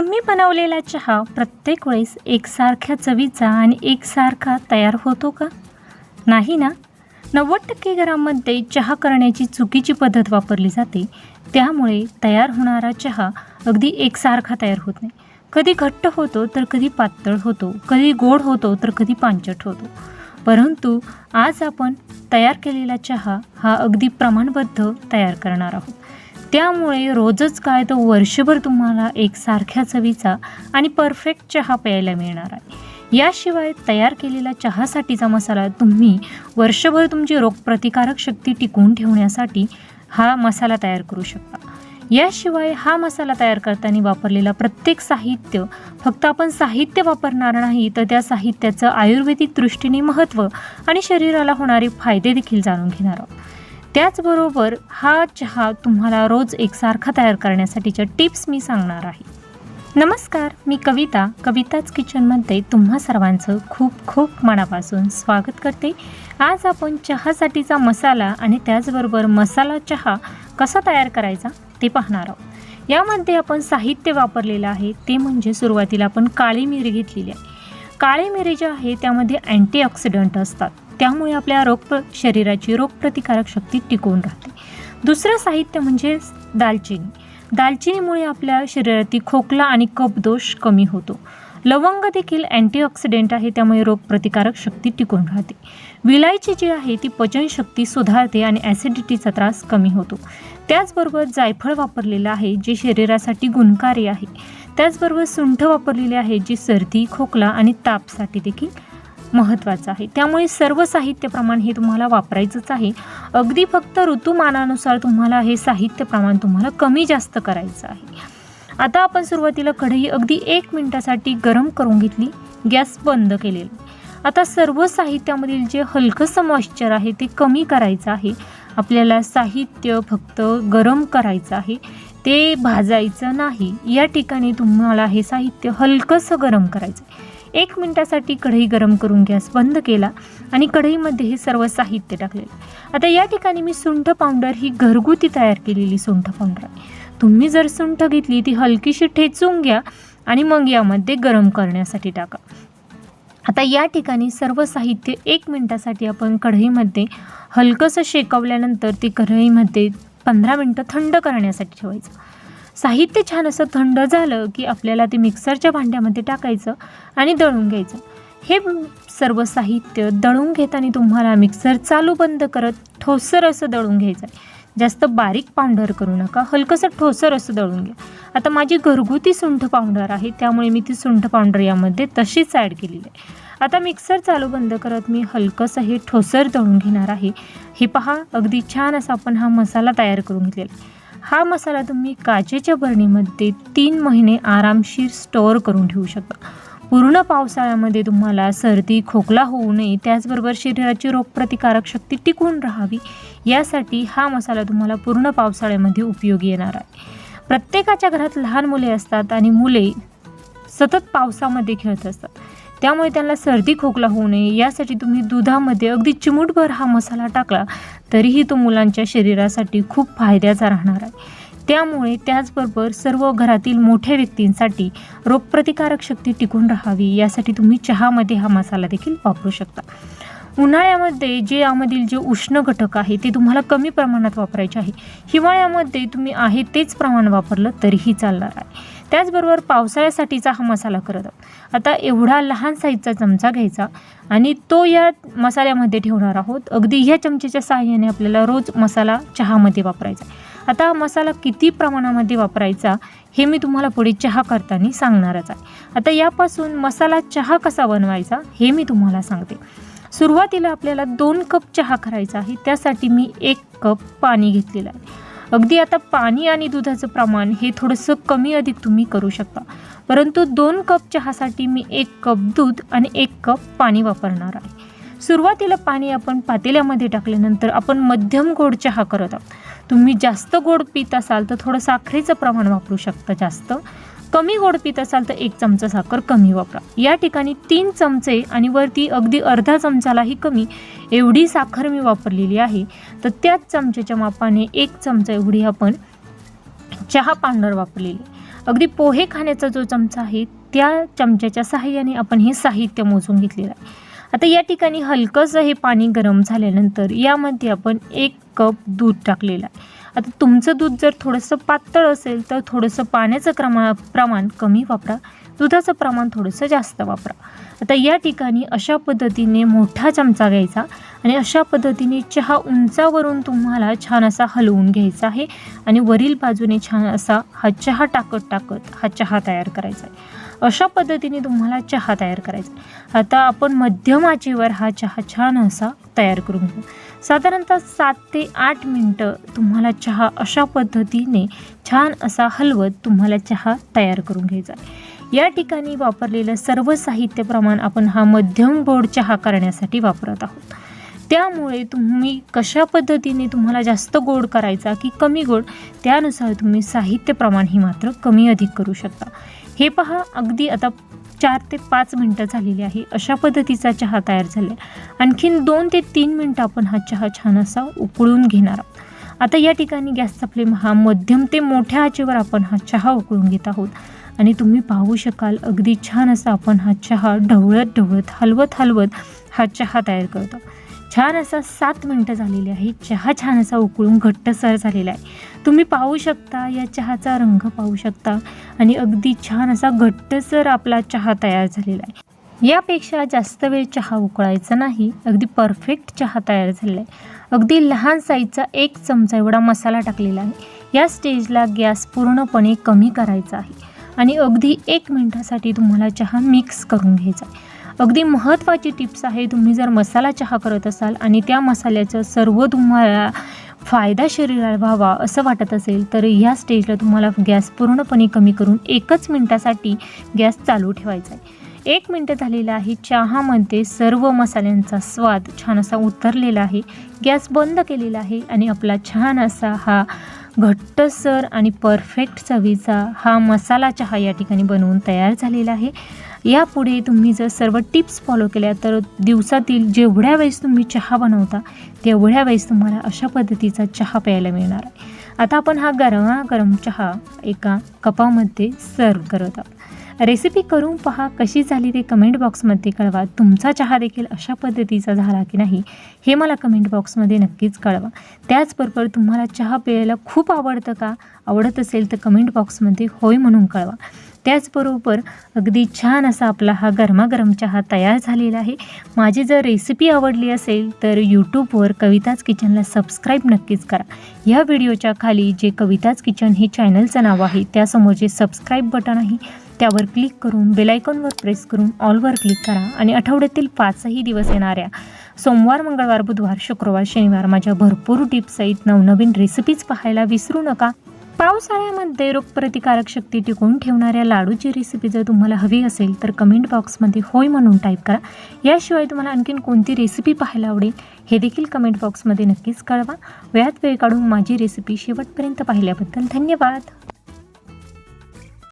तुम्ही बनवलेला चहा प्रत्येक वेळेस एकसारख्या चवीचा आणि एकसारखा तयार होतो का? नाही ना? नव्वद टक्के घरांमध्ये चहा करण्याची चुकीची पद्धत वापरली जाते. त्यामुळे तयार होणारा चहा अगदी एकसारखा तयार होत नाही. कधी घट्ट होतो तर कधी पातळ होतो. कधी गोड होतो तर कधी पांचट होतो. परंतु आज आपण तयार केलेला चहा हा अगदी प्रमाणबद्ध तयार करणार आहोत. त्यामुळे रोजच काय तर वर्षभर तुम्हाला एकसारख्या चवीचा आणि परफेक्ट चहा प्यायला मिळणार आहे. याशिवाय तयार केलेला चहासाठीचा मसाला तुम्ही वर्षभर तुमची रोगप्रतिकारक शक्ती टिकवून ठेवण्यासाठी हा मसाला तयार करू शकता. याशिवाय हा मसाला तयार करताना वापरलेला प्रत्येक साहित्य फक्त आपण साहित्य वापरणार नाही तर त्या साहित्याचं आयुर्वेदिक दृष्टीने महत्त्व आणि शरीराला होणारे फायदे देखील जाणून घेणार आहोत. त्याचबरोबर हा चहा तुम्हाला रोज एकसारखा तयार करण्यासाठीच्या टिप्स मी सांगणार आहे. नमस्कार मी कविता. कविताच किचनमध्ये तुम्हा सर्वांचं खूप खूप मनापासून स्वागत करते. आज आपण चहासाठीचा मसाला आणि त्याचबरोबर मसाला चहा कसा तयार करायचा ते पाहणार आहोत. यामध्ये आपण साहित्य वापरलेलं आहे ते म्हणजे सुरुवातीला आपण काळी मिरी घेतलेली आहे. काळी मिरी जे आहे त्यामध्ये अँटीऑक्सिडंट असतात. त्यामुळे आपल्या रोग शरीराची रोगप्रतिकारक शक्ती टिकून राहते. दुसरं साहित्य म्हणजे दालचिनी. दालचिनीमुळे आपल्या शरीरातील खोकला आणि कपदोष कमी होतो. लवंग देखील अँटीऑक्सिडेंट आहे त्यामुळे रोगप्रतिकारक शक्ती टिकून राहते. विलायची जी आहे ती पचनशक्ती सुधारते आणि ॲसिडिटीचा त्रास कमी होतो. त्याचबरोबर जायफळ वापरलेलं आहे जे शरीरासाठी गुणकारी आहे. त्याचबरोबर सुंठ वापरलेले आहे जी सर्दी खोकला आणि तापसाठी देखील महत्त्वाचं आहे. त्यामुळे सर्व साहित्य प्रमाण हे तुम्हाला वापरायचंच आहे. अगदी फक्त ऋतुमानानुसार तुम्हाला हे साहित्य प्रमाण तुम्हाला कमी जास्त करायचं आहे. आता आपण सुरुवातीला कढई अगदी एक मिनटासाठी गरम करून घेतली. गॅस बंद केलेला. आता सर्व साहित्यामधील जे हलकंसं मॉइश्चर आहे ते कमी करायचं आहे. आपल्याला साहित्य फक्त गरम करायचं आहे. ते भाजायचं नाही. या ठिकाणी तुम्हाला हे साहित्य हलकंसं गरम करायचं आहे एक मिनटासाठी कढई गरम करून गॅस बंद केला आणि कढईमध्ये हे सर्व साहित्य टाकलेलं. आता या ठिकाणी मी सुंठ पावडर ही घरगुती तयार केलेली सुंठ पावडर आहे. तुम्ही जर सुंठ घेतली ती हलकीशी ठेचून घ्या आणि मग यामध्ये गरम करण्यासाठी टाका. आता या ठिकाणी सर्व साहित्य एक मिनटासाठी आपण कढईमध्ये हलकंसं शेकवल्यानंतर ती कढईमध्ये पंधरा मिनटं थंड करण्यासाठी ठेवायचं. साहित्य छान असं थंड झालं की आपल्याला ते मिक्सरच्या भांड्यामध्ये टाकायचं आणि दळून घ्यायचं. हे सर्व साहित्य दळून घेताना तुम्हाला मिक्सर चालू बंद करत ठोसर असं दळून घ्यायचं आहे. जास्त बारीक पावडर करू नका हलकंसं ठोसर असं दळून घ्या. आता माझी घरगुती सुंठ पावडर आहे त्यामुळे मी ती सुंठ पावडर यामध्ये तशीच ॲड केलेली आहे. आता मिक्सर चालू बंद करत मी हलकंसं हे ठोसर दळून घेणार आहे. हे पहा अगदी छान असा आपण हा मसाला तयार करून घेतलेला आहे. हा मसाला तुम्ही काचेच्या बरणीमध्ये तीन महिने आरामशीर स्टोअर करून ठेवू शकता. पूर्ण पावसाळ्यामध्ये तुम्हाला सर्दी खोकला होऊ नये त्याचबरोबर शरीराची रोगप्रतिकारक शक्ती टिकून राहावी यासाठी हा मसाला तुम्हाला पूर्ण पावसाळ्यामध्ये उपयोगी येणार आहे. प्रत्येकाच्या घरात लहान मुले असतात आणि मुले सतत पावसामध्ये खेळत असतात. त्यामुळे त्यांना सर्दी खोकला होऊ नये. यासाठी तुम्ही दुधामध्ये अगदी चिमूटभर हा मसाला टाकला तरीही तो मुलांच्या शरीरासाठी खूप फायद्याचा राहणार आहे. त्यामुळे त्याचबरोबर सर्व घरातील मोठ्या व्यक्तींसाठी रोगप्रतिकारक शक्ती टिकून राहावी यासाठी तुम्ही चहामध्ये हा मसाला देखील वापरू शकता. उन्हाळ्यामध्ये जे यामधील जे उष्ण घटक आहे ते तुम्हाला कमी प्रमाणात वापरायचे आहे. हिवाळ्यामध्ये तुम्ही आहे तेच प्रमाण वापरलं तरीही चालणार आहे. त्याचबरोबर पावसाळ्यासाठीचा हा मसाला करत आहोत. आता एवढा लहान साईजचा चमचा घ्यायचा आणि तो या मसाल्यामध्ये ठेवणार आहोत. अगदी ह्या चमचेच्या सहाय्याने आपल्याला रोज मसाला चहामध्ये वापरायचा आता हा मसाला किती प्रमाणामध्ये वापरायचा हे मी तुम्हाला पुढे चहा करताना सांगणारच आहे. आता यापासून मसाला चहा कसा बनवायचा हे मी तुम्हाला सांगते. सुरुवातीला आपल्याला दोन कप चहा करायचा आहे. त्यासाठी मी एक कप पाणी घेतलेलं आहे. अगदी आता पाणी आणि दुधाचं प्रमाण हे थोडंसं कमी अधिक तुम्ही करू शकता. परंतु दोन कप चहासाठी मी एक कप दूध आणि एक कप पाणी वापरणार आहे. सुरुवातीला पाणी आपण पातेल्यामध्ये टाकल्यानंतर आपण मध्यम गोड चहा करत आहोत. तुम्ही जास्त गोड पित असाल तर थोडं साखरेचं प्रमाण वापरू शकता जास्त. कमी गोड पित असाल तर एक चमचा साखर कमी वापरा. या ठिकाणी तीन चमचे आणि वरती अगदी अर्धा चमचालाही कमी एवढी साखर मी वापरलेली आहे. तर त्याच चमचेच्या मापाने एक चमचा एवढी आपण चहा पावडर वापरलेली. अगदी पोहे खाण्याचा जो चमचा आहे त्या चमच्याच्या सहाय्याने आपण हे साहित्य मोजून घेतलेलं आहे. आता या ठिकाणी हलकंसं हे पाणी गरम झाल्यानंतर यामध्ये आपण एक कप दूध टाकलेलं आहे. आता तुमचं दूध जर थोडंसं पातळ असेल तर थोडंसं पाण्याचं क्रमा प्रमाण कमी वापरा. दुधाचं प्रमाण थोडंसं जास्त वापरा. आता या ठिकाणी अशा पद्धतीने मोठा चमचा घ्यायचा आणि अशा पद्धतीने चहा उंचावरून तुम्हाला छान असा हलवून घ्यायचा आहे आणि वरील बाजूने छान असा हा चहा टाकत टाकत हा चहा तयार करायचा आहे. अशा पद्धतीने तुम्हाला चहा तयार करायचा आहे. आता आपण मध्यम आचेवर हा चहा छान असा तयार करून घेऊ. साधारणतः सात ते आठ मिनटं तुम्हाला चहा अशा पद्धतीने छान असा हलवत तुम्हाला चहा तयार करून घ्यायचा आहे. या ठिकाणी वापरलेलं सर्व साहित्य प्रमाण आपण हा मध्यम गोड चहा करण्यासाठी वापरत आहोत. त्यामुळे तुम्ही कशा पद्धतीने तुम्हाला जास्त गोड करायचा की कमी गोड त्यानुसार तुम्ही साहित्य प्रमाण ही मात्र कमी अधिक करू शकता. हे पहा अगदी आता चार ते पाच मिनटं झालेली आहे. अशा पद्धतीचा चहा तयार झाला आहे आणखीन दोन ते तीन मिनटं आपण हा चहा छान असा उकळून घेणार आहोत. आता या ठिकाणी गॅसचा फ्लेम हा मध्यम ते मोठ्या आचेवर आपण हा चहा उकळून घेत आहोत. आणि तुम्ही पाहू शकाल अगदी छान असा आपण हा चहा ढवळत ढवळत हलवत हलवत हा चहा तयार करतो. छान असा सात मिनटं झालेली आहे. चहा छान असा उकळून घट्टसर झालेला आहे. तुम्ही पाहू शकता या चहाचा रंग पाहू शकता. आणि अगदी छान असा घट्टसर आपला चहा तयार झालेला आहे. यापेक्षा जास्त वेळ चहा उकळायचा नाही अगदी परफेक्ट चहा तयार झालेला आहे. अगदी लहान साईजचा एक चमचा एवढा मसाला टाकलेला आहे. या स्टेजला गॅस पूर्णपणे कमी करायचा आहे. आणि अगदी एक मिनटासाठी तुम्हाला चहा मिक्स करून घ्यायचा आहे. अगदी महत्त्वाची टिप्स आहे तुम्ही जर मसाला चहा करत असाल आणि त्या मसाल्याचं सर्व तुम्हाला फायदा शरीराला व्हावा असं वाटत असेल तर ह्या स्टेजला तुम्हाला गॅस पूर्णपणे कमी करून एकच मिनटासाठी गॅस चालू ठेवायचा आहे. एक मिनटं झालेलं आहे चहामध्ये सर्व मसाल्यांचा स्वाद छान असा उतरलेला आहे. गॅस बंद केलेला आहे आणि आपला छान असा हा घट्टसर आणि परफेक्ट चवीचा हा मसाला चहा या ठिकाणी बनवून तयार झालेला आहे. यापुढे तुम्ही जर सर्व टिप्स फॉलो केल्या तर दिवसातील जेवढ्या वेळेस तुम्ही चहा बनवता तेवढ्या वेळेस तुम्हाला अशा पद्धतीचा चहा प्यायला मिळणार आहे. आता आपण हा गरमागरम चहा एका कपामध्ये सर्व करत आहोत. रेसिपी करून पहा कशी झाली ते कमेंट बॉक्समध्ये कळवा. तुमचा चहा देखील अशा पद्धतीचा झाला की नाही हे मला कमेंट बॉक्समध्ये नक्कीच कळवा. त्याचबरोबर तुम्हाला चहा प्यायला खूप आवडतं का? आवडत असेल तर कमेंट बॉक्समध्ये होय म्हणून कळवा. त्याचबरोबर अगदी छान असा आपला हा गरमागरम चहा तयार झालेला आहे. माझी जर रेसिपी आवडली असेल तर यूट्यूबवर कविताज किचनला सबस्क्राईब नक्कीच करा. या व्हिडिओच्या खाली जे कविताज किचन हे चॅनलचं नाव आहे त्यासमोर जे सबस्क्राईब बटन आहे त्यावर क्लिक करून बेलायकॉनवर प्रेस करून ऑलवर क्लिक करा आणि आठवड्यातील पाचही दिवस येणाऱ्या सोमवार मंगळवार बुधवार शुक्रवार शनिवार माझ्या भरपूर टिप्ससहित नवनवीन रेसिपीज पाहायला विसरू नका. पावसाळ्यामध्ये रोगप्रतिकारक शक्ती टिकवून ठेवणाऱ्या लाडूची रेसिपी जर तुम्हाला हवी असेल तर कमेंट बॉक्समध्ये होय म्हणून टाईप करा. याशिवाय तुम्हाला आणखीन कोणती रेसिपी पाहायला आवडेल हे देखील कमेंट बॉक्समध्ये नक्कीच कळवा. वेळात वेळ काढून माझी रेसिपी शेवटपर्यंत पाहिल्याबद्दल धन्यवाद.